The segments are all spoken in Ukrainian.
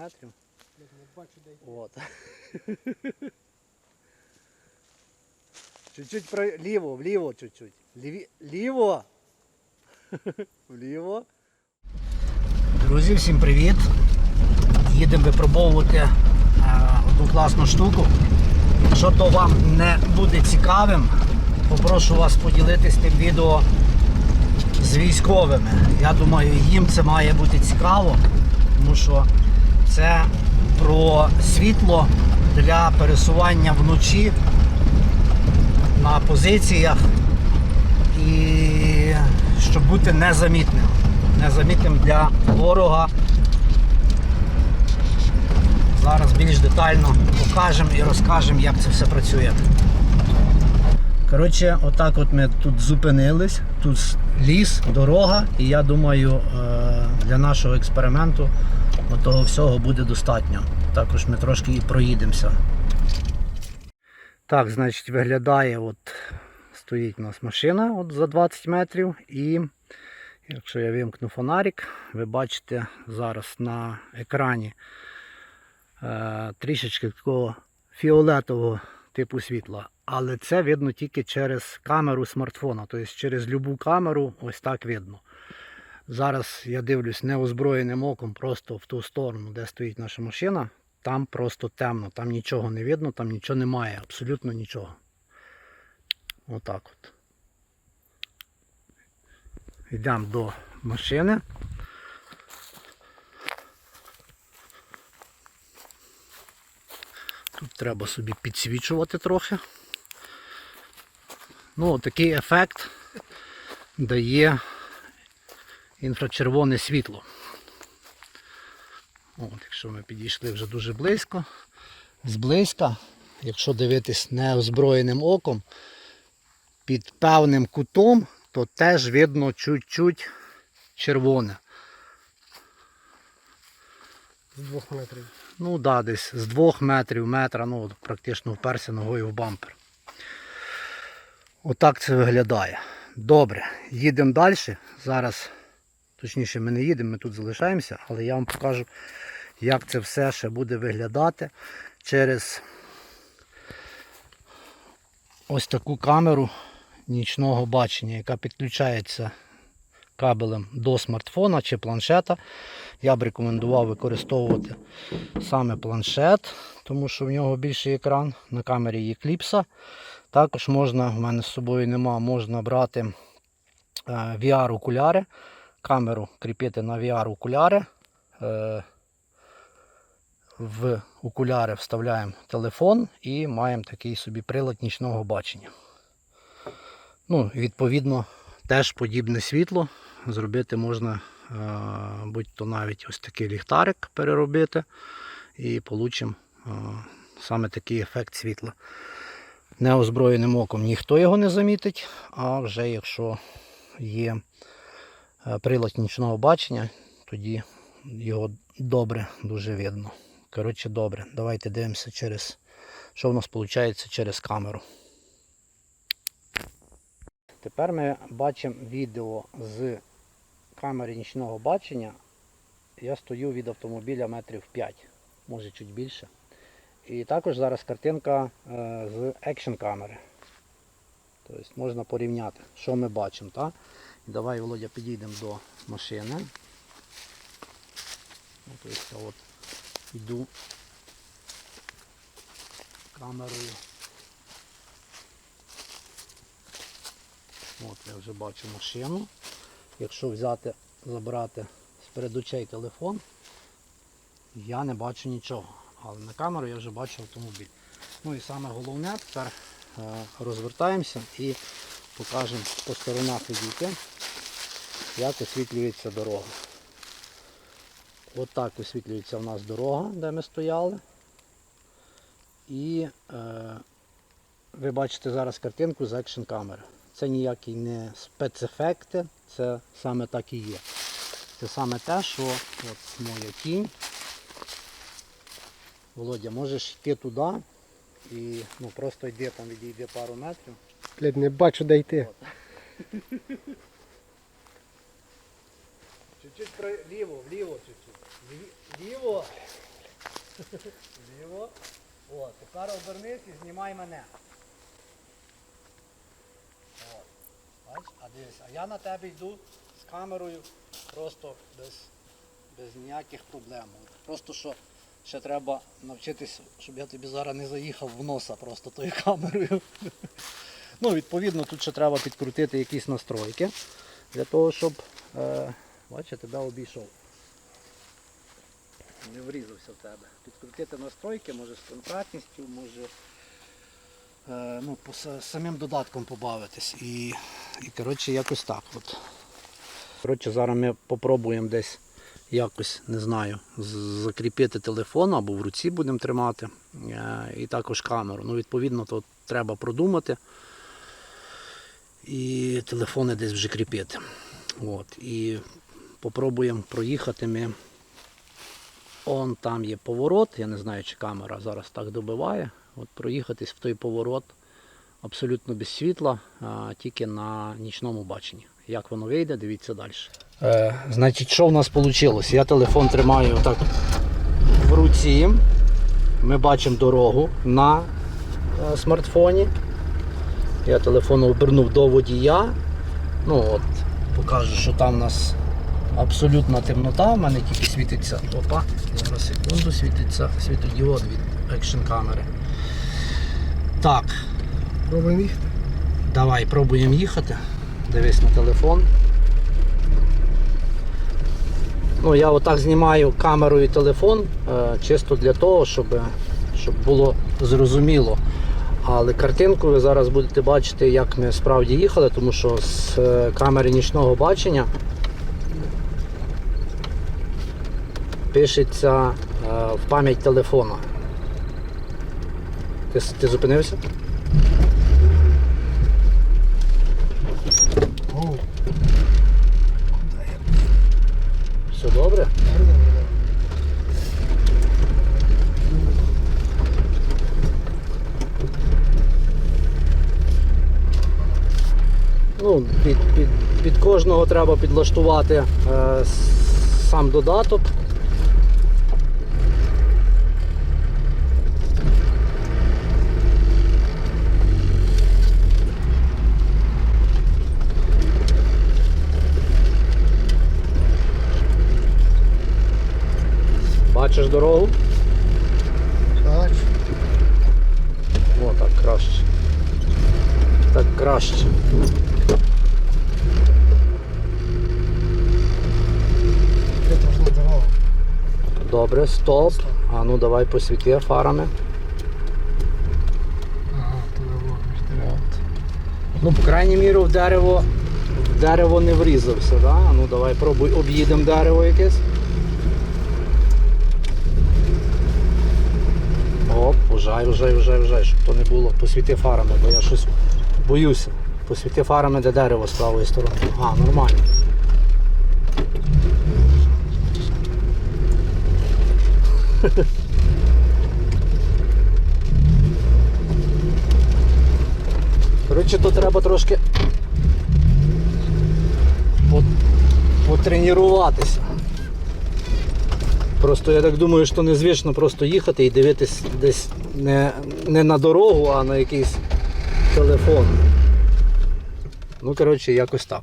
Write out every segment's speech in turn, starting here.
метрів. Не бачу, де. От. Чуть-чуть вліво, вліво чуть-чуть. Ліві... Ліво. Вліво. Друзі, всім привіт. Їдемо випробовувати е, одну класну штуку. Якщо то вам не буде цікавим, попрошу вас поділитись тим відео з військовими. Я думаю, їм це має бути цікаво, тому що це про світло для пересування вночі на позиціях і щоб бути незамітним. Незамітним для ворога. Зараз більш детально покажемо і розкажемо, як це все працює. Коротше, отак от ми тут зупинились. Тут ліс, дорога, і я думаю, е, для нашого експерименту того всього буде достатньо. Також ми трошки і проїдемося. Так, значить, виглядає, от стоїть у нас машина от за 20 метрів. І якщо я вимкну фонарик, ви бачите зараз на екрані е, трішечки такого фіолетового типу світла. Але це видно тільки через камеру смартфона. Тобто через любу камеру ось так видно. Зараз я дивлюсь неозброєним оком просто в ту сторону, де стоїть наша машина. Там просто темно, там нічого не видно, там нічого немає, абсолютно нічого. Отак от. Йдемо до машини. Тут треба собі підсвічувати трохи. Ну, такий ефект дає інфрачервоне світло. От, Якщо ми підійшли вже дуже близько, зблизька, якщо дивитись неозброєним оком, під певним кутом, то теж видно чуть-чуть червоне. З двох метрів. Ну так, да, десь з двох метрів, метра, ну практично вперся ногою в бампер. Отак це виглядає. Добре, їдемо далі. Зараз, точніше, ми не їдемо, ми тут залишаємося, але я вам покажу, як це все ще буде виглядати через ось таку камеру нічного бачення, яка підключається кабелем до смартфона чи планшета. Я б рекомендував використовувати саме планшет, тому що в нього більший екран. На камері є кліпса. Також можна, в мене з собою нема, можна брати е, VR-окуляри, камеру кріпити на VR-окуляри. Е, В окуляри вставляємо телефон і маємо такий собі прилад нічного бачення. Ну, відповідно, теж подібне світло зробити можна, е, будь-то навіть ось такий ліхтарик переробити, і получимо е, саме такий ефект світла. Неозброєним оком ніхто його не замітить, а вже якщо є прилад нічного бачення, тоді його добре дуже видно. Коротше, добре. Давайте дивимося через, що в нас виходить через камеру. Тепер ми бачимо відео з камери нічного бачення. Я стою від автомобіля метрів 5, може чуть більше. І також зараз картинка е, з екшн камери. Тобто можна порівняти, що ми бачимо. Та? Давай, Володя, підійдемо до машини. Тобто я от йду камерою. От я вже бачу машину. Якщо взяти, забрати з перед очей телефон, я не бачу нічого. Але на камеру я вже бачу автомобіль. Ну і саме головне, тепер е, розвертаємося і покажемо по сторонах відійти, як освітлюється дорога. От освітлюється в нас дорога, де ми стояли. І е, ви бачите зараз картинку з екшн камери. Це ніякі не спецефекти, це саме так і є. Це саме те, що от моя тінь. Володя, можеш йти туди і ну, просто йди там, відійди пару метрів. Блядь, не бачу, де йти. Чуть-чуть вліво, вліво чуть-чуть. Ліво. Ліво. О, тепер обернись і знімай мене. От. Бач, а дивись, а я на тебе йду з камерою просто без, без ніяких проблем. Просто що ще треба навчитись, щоб я тобі зараз не заїхав в носа просто тою камерою. Ну, відповідно, тут ще треба підкрутити якісь настройки для того, щоб е, бачиш, я тебе обійшов. Не врізався в тебе. Підкрутити настройки, може з конкретністю, може е, ну, по самим додатком побавитись. І, і коротше, якось так. От. Коротше, зараз ми попробуємо десь якось, не знаю, закріпити телефон або в руці будемо тримати. Е, і також камеру. Ну, відповідно, то треба продумати. І телефони десь вже кріпити. От. І попробуємо проїхати ми. Он там є поворот, я не знаю, чи камера зараз так добиває. От проїхатись в той поворот абсолютно без світла, а, тільки на нічному баченні. Як воно вийде, дивіться далі. Е, значить, що в нас вийшло? Я телефон тримаю так в руці. Ми бачимо дорогу на е, смартфоні. Я телефон обернув до водія. Ну от, покажу, що там у нас абсолютна темнота, в мене тільки світиться. Опа, зараз секунду світиться світодіод від екшн камери. Так, Пробуємо їхати. давай пробуємо їхати. Дивись на телефон. Ну, я отак знімаю камерою телефон е, чисто для того, щоб, щоб було зрозуміло. Але картинку ви зараз будете бачити, як ми справді їхали, тому що з е, камери нічного бачення пишеться е, в пам'ять телефона. Ти, ти зупинився? Все добре? Ну, під, під, під кожного треба підлаштувати е, сам додаток. Бачиш дорогу? Бачу. О, так краще. Так краще. Добре, стоп. А ну давай посвіти фарами. Ага. От. Ну, по крайній мірі, в дерево, в дерево не врізався, да? А Ну давай пробуй об'їдемо дерево якесь. Вжай, вжай, вжай, вжай, щоб то не було. Посвіти фарами, бо я щось боюся. Посвіти фарами, де дерево з правої сторони. А, нормально. Коротше, то треба трошки потренуватися. Просто я так думаю, що незвично просто їхати і дивитись десь не, не на дорогу, а на якийсь телефон. Ну, коротше, якось так.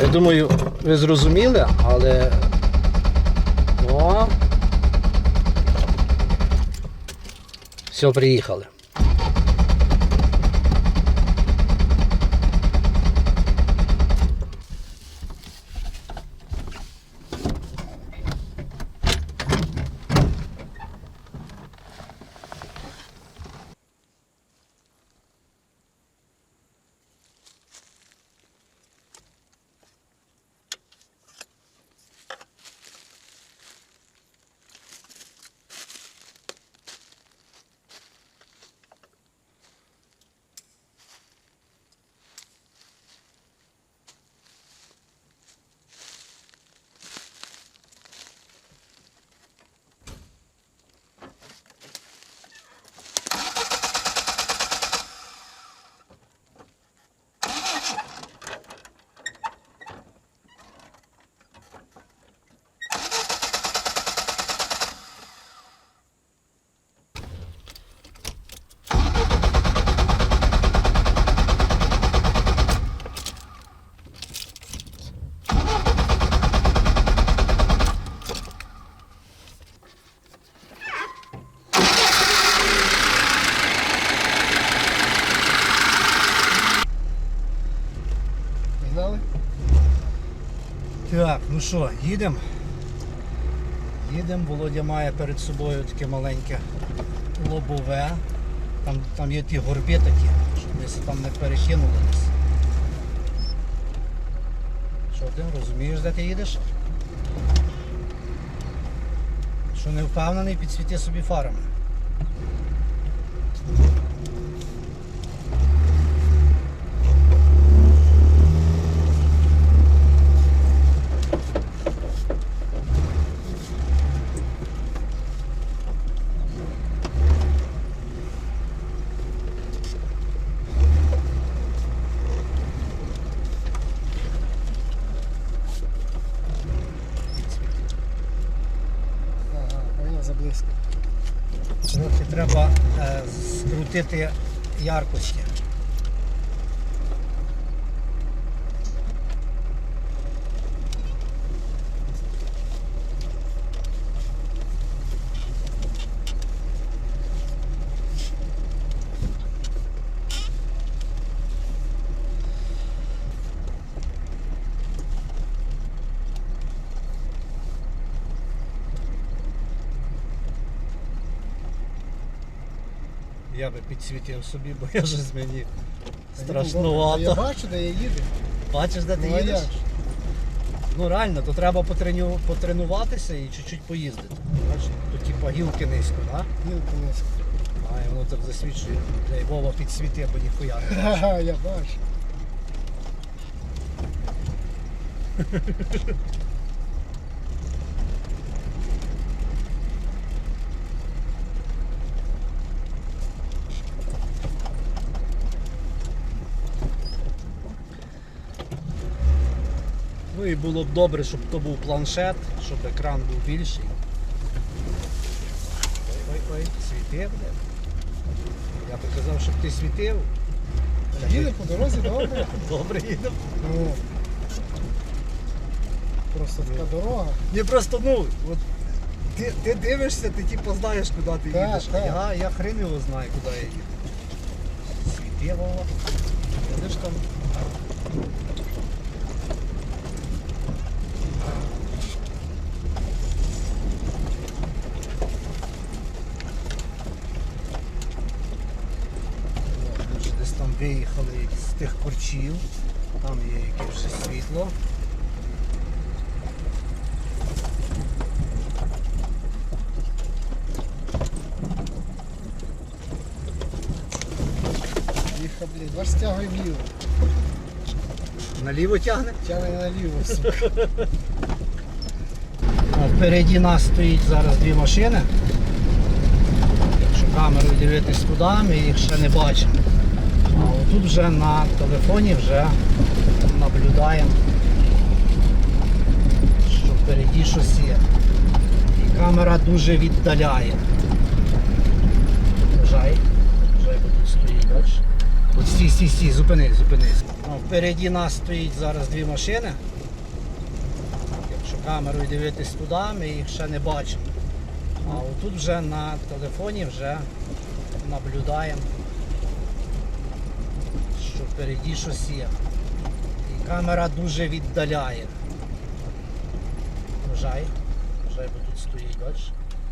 Я думаю, ви зрозуміли, але. О! Все, приїхали. Ну що, їдемо. Їдемо, Володя має перед собою таке маленьке лобове. Там, там є ті горби такі, щоб ми там не перекинули десь. Що ти розумієш, де ти їдеш? Що не впевнений, підсвіти собі фарами. скрутити яркості. Я би підсвітив собі, бо я ж з мені Я бачу, де я їду. Бачиш, де ти Ну, їдеш? Ну реально, то треба потреню... потренуватися і чуть-чуть поїздити. Бачиш, тут типа гілки низько, так? Гілки низько. А і воно так засвідчує. Дай Вова підсвіти, бо ніхуя не бачу. Я бачу. Ну було б добре, щоб то був планшет, щоб екран був більший. Ой-ой-ой, світив? Я би казав, щоб ти світив. Їде по дорозі добре. Добре їдемо. Ну, просто така дорога. Ні, просто ну, от ти, ти дивишся, ти типу знаєш, куди ти Так, їдеш. так. Я, я хрен його знаю, куди я їду. Світило. Видиш там. Ми вже Десь там виїхали з тих корчів. Там є якесь вже світло. Їхав, блін, ваш стягує вліво. Наліво тягне. Тягне наліво, сука. Впереді нас стоїть зараз дві машини. Якщо камерою дивитись туди, ми їх ще не бачимо. А отут вже на телефоні вже наблюдаємо, що впереді щось є. І камера дуже віддаляє. Жай. Жай, бо тут стоїть, бачиш? От стій, стій, стій, зупинись, зупинись. Впереді нас стоїть зараз дві машини. Якщо камерою дивитись туди, ми їх ще не бачимо. А отут вже на телефоні вже наблюдаємо, що впереді щось є. І камера дуже віддаляє. Вважай. Вважай, бо тут стоїть, бачиш?